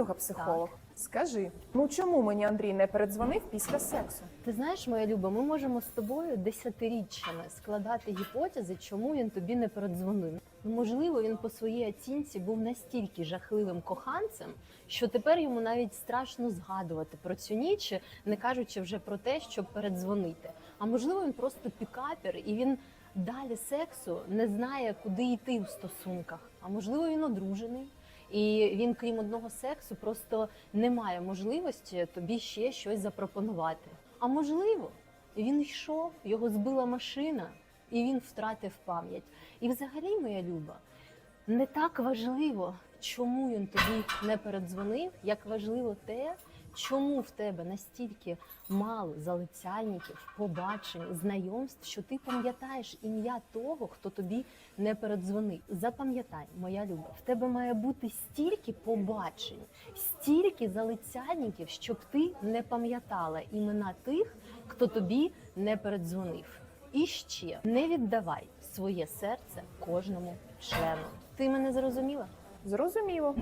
подруга психолог. Скажи, ну чому мені Андрій не передзвонив після сексу? Ти знаєш, моя люба, ми можемо з тобою десятиріччями складати гіпотези, чому він тобі не передзвонив. Ну, можливо, він по своїй оцінці був настільки жахливим коханцем, що тепер йому навіть страшно згадувати про цю ніч, не кажучи вже про те, щоб передзвонити. А можливо, він просто пікапер і він далі сексу не знає, куди йти в стосунках. А можливо, він одружений. І він, крім одного сексу, просто не має можливості тобі ще щось запропонувати. А можливо, він йшов, його збила машина, і він втратив пам'ять. І взагалі, моя люба, не так важливо, чому він тобі не передзвонив, як важливо те, чому в тебе настільки мало залицяльників, побачень, знайомств, що ти пам'ятаєш ім'я того, хто тобі не передзвонив. Запам'ятай, моя люба, в тебе має бути стільки побачень, стільки залицяльників, щоб ти не пам'ятала імена тих, хто тобі не передзвонив. І ще не віддавай своє серце кожному члену. Ти мене зрозуміла? Зрозуміло.